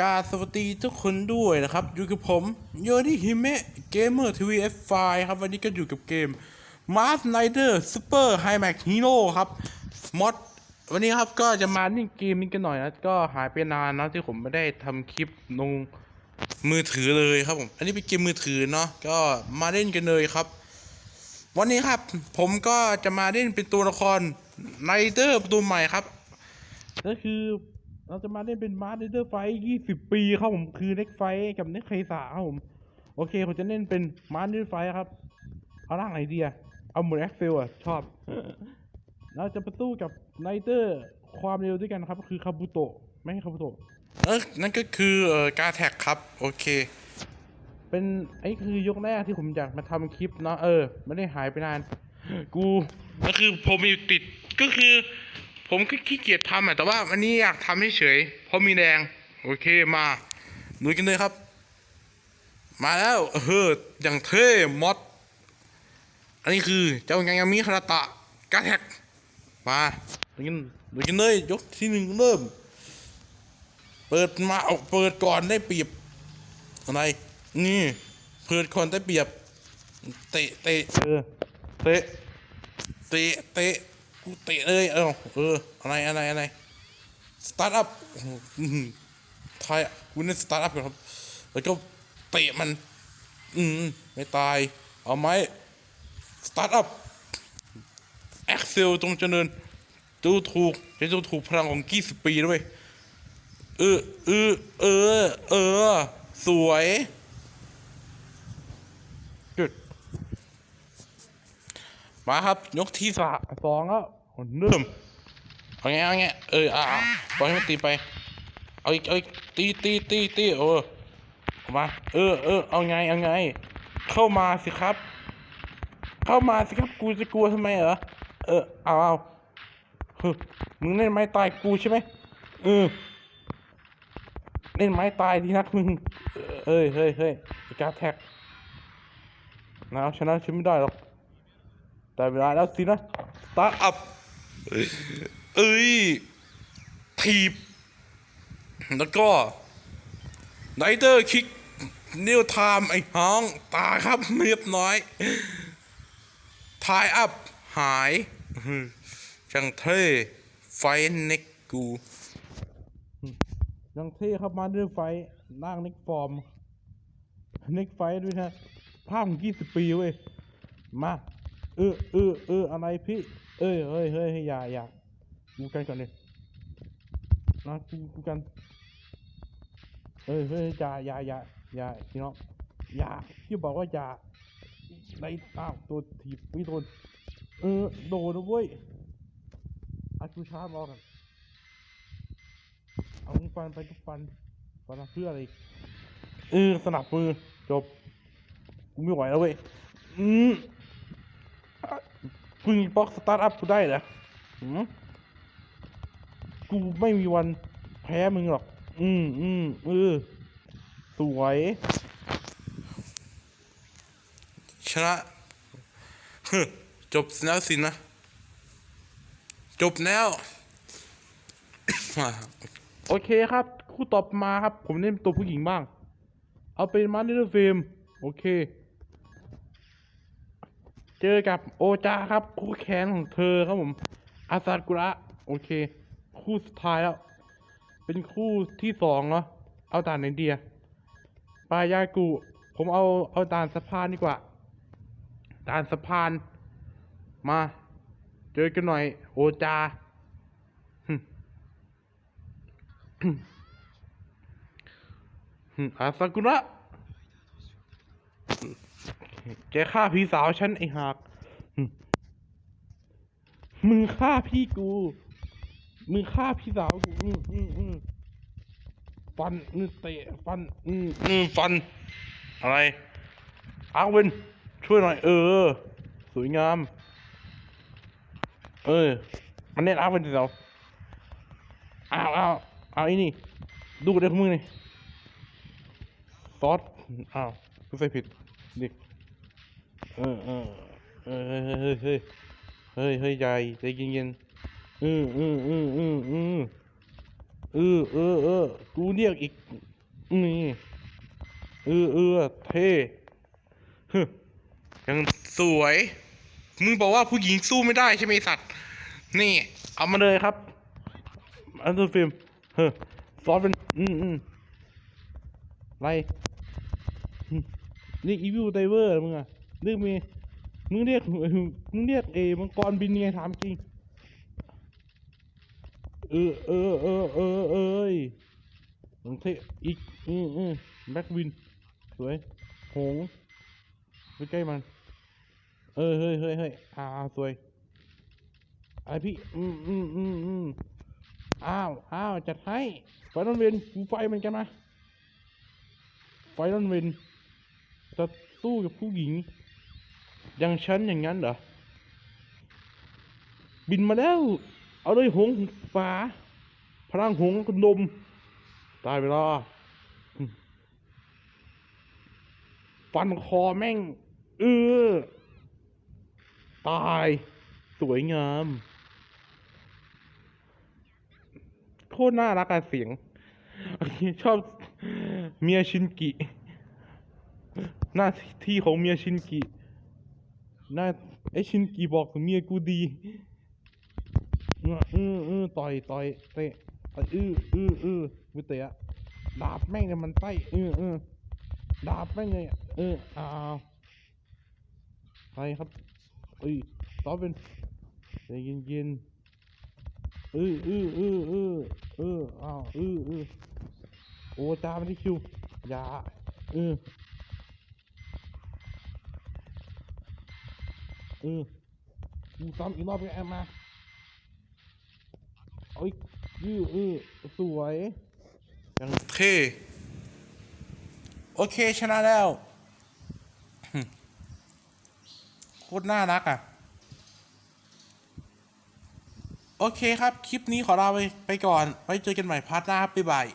กาสวัสดีทุกคนด้วยนะครับอยู่กับผมโยนิฮิเมะเกมเมอร์ทีวีเอฟไฟครับวันนี้ก็อยู่กับเกม Mars Rider Super High Max Hero ครับมอดวันนี้ครับก็จะมาเล่นเกมนี้กันหน่อยนะก็หายไปนานนะที่ผมไม่ได้ทำคลิปลงมือถือเลยครับผมอันนี้เป็นเกมมือถือเนาะก็มาเล่นกันเลยครับ วันนี้ครับผมก็จะมาเล่นเป็นตัวละครไรเดอร์ตัวใหม่ครับ ก็คือ เราจะมาเล่นเป็นมาร์เดอร์ไฟยี่สิบปีครับผมคือเน็กไฟกับเน็กไคสาครับผมโอเคผมจะเล่นเป็นมาร์เดอร์ไฟครับเอาร่างไหนดีอะเอาหมดแอคเซลอะชอบ เราจะไปสู้กับไนเตอร์ความเร็วด้วยกันครับ คือคาบุโตะไม่ใช่คาบุโตะเออนั่นก็คือเอ่อการแท็กครับ โอเค เป็นไอ้คือยกแรกที่ผมอยากมาทำคลิปเนาะเออไม่ได้หายไปนาน กูก็คือผมอยู่ติดก็คือ ผมก็ขี้เกียจทำอะแต่ว่าวันนี้อยากทำให้เฉยเพราะมีแรงโอเคมาลุยกันเลยครับ มาแล้วเอออย่างเท่มอดอันนี้คือเจ้ายังยังมีคาราตะกาแท็กมาลุยกันลุยกันเลยยกที่หนึ่งเริ่ม เปิดมาเอาเปิดก่อนได้เปรียบอะไรนี่เพื่อนคนได้เปรียบเตะเตะเออเตะเตะเตะ กูเตะเลยเออเอออะไรอะไรอะไรสตาร์ทอัพทายกูเล่นสตาร์ทอัพก่อนครับ แล้วก็เตะมัน อืมไม่ตาย เอาไหมสตาร์ทอัพแอคเซลตรงเจริญดูถูกจะดูถูกพลังของกี่สิบปีด้วยเออเออเออ เออ สวยจุด มาครับ ยกที่สาสองแล้วเริ่มเอาไงเอาไงเอออะอะปล่อยให้มันตีไป เอาอีกเอาอีกตีตีตีตีเออเอามา เออเออเอาไงเอาไง เข้ามาสิครับ เข้ามาสิครับกูจะกลัวทำไมเหรอเออเอาเอาเฮ้ยมึงเล่นไม้ตายกูใช่ไหมเออเล่นไม้ตายดีนักมึงเฮ้ยเฮ้ยเฮ้ยไอ้การดแท็กนะเอาชนะฉันไม่ได้หรอก แต่เวลาแล้วสินะสตาร์ทอัพเอ้ยทีบ แล้วก็ไนเตอร์คิกนิวไทม์ไอ้ห้อง ตาครับเรียบน้อยทายอัพ หายจังเท่ไฟเน็กกูยังเท่ครับมาเรื่องไฟร่างเน็กฟอร์ม เน็กไฟด้วยนะภาพของยี่สิบปีเว้ย มา เออเออเอออะไรพี่ เอ้ยเฮ้ยเฮ้ยยอย่าอย่าดูกันก่อนเลยนะดูดูกันเอ้ยเฮ้ยอย่าอย่าอย่าอย่าพี่น้องอย่าพี่บอกว่าอย่าในอ้าวตัวถีบไม่โดนเออโดนนะเว้ยอาชูชาร์จรอกันเอาฟันไปก็ฟันฟันเพื่ออะไรเออสนับมือจบกูไม่ไหวแล้วเว้ยอืม กูมีบล็อกสตาร์ทอัพกูได้เหรอหืมกูไม่มีวันแพ้มึงหรอก อืมอืมเออสวย ชนะฮึจบแล้วสินะ จบแล้ว โอเคครับ คู่ตอบมาครับ ผมเล่นตัวผู้หญิงบ้าง เอาเป็นมาร์เดอร์เฟม โอเค เจอกับโอจาครับ คู่แค้นของเธอครับผม อาซากุระ โอเค คู่สุดท้ายแล้ว เป็นคู่ที่สองเนาะ เอาด่านไหนเดียปายากุ ผมเอาเอาด่านสะพานดีกว่าด่านสะพาน มา เจอกันหน่อย โอจาอาซากุระ แกฆ่าพี่สาวฉันไอ้หักมึงฆ่าพี่กู มึงฆ่าพี่สาวกูอืมอืมอืมฟันอืมเตะฟันอืมอืมฟัน อะไรอาร์เวนช่วยหน่อย เออ สวยงาม เออ มันเล่นอาร์เวนสิเราอ้าวอ้าวเอาอ้นี่ ดูได้ของมึงนี่ซอสอ้าวกูใส่ผิดเด็ก ออเออเออเฮ้ยเฮ้ยเฮ้ยเฮ้ยเฮ้ยใหญ่ใจเย็นๆอืมอืมอืมอืมอืมเออเออเออกูเรียกอีกนี่เออเออเท่ฮึยังสวย มึงบอกว่าผู้หญิงสู้ไม่ได้ใช่ไหมสัตว์ นี่ เอามาเลยครับ อันเดอร์ฟิล์มเฮ้อซอสเป็น อืมอืมไรนี่อีวิวไดเวอร์มึงอะ เรียกมีมึงเรียกมึงเรียกเอมังกรบินไงถามจริง เออเออเออเออเอยมึงเทอีกอืมอืมแบ็กวิน สวย หงไปใกล้มัน เออเฮ้ยเฮ้ยเฮ้ยอ่าสวยไอพี่ อืมอืมอืมอืมอ้าวอ้าวจัดให้ ไฟนอนเวนกูไฟมือนกันนะไฟนอนเวนจะสู้กับผู้หญิง อย่างฉันอย่างนั้นเหรอ บินมาแล้ว เอาเลยหงฟ้า พลังหงคุณดมตายไปแล้วอืมฟันคอแม่ง เออ ตาย สวยงามโคตรน่ารักอะเสียง ชอบเมียชินกิ หน้าที่ของเมียชินกิ หน้าไอชินกิบอกเมียกูดีเออเออเออต่อยต่อยเตะต่อยอื้ออื้ออื้อกูเตะดาบแม่งเนี่ยมันไส้เออเออดาบแม่งเลยอะเอออ้าวไปครับเอ้ยต่อเป็นใจเย็นเย็นเออเออเออเออเอออ้าวเออเออโอ้ตาไม่ได้คิวอย่าเออ เออกูซ้ำอีกรอบไปแอมมาเอ้ยเออเออสวยยังเท่โอเคชนะแล้วโคตรน่ารักอะ โอเคครับ คลิปนี้ขอลาไปไปก่อน ไว้เจอกันใหม่พาร์ทหน้าครับบ๊ายบาย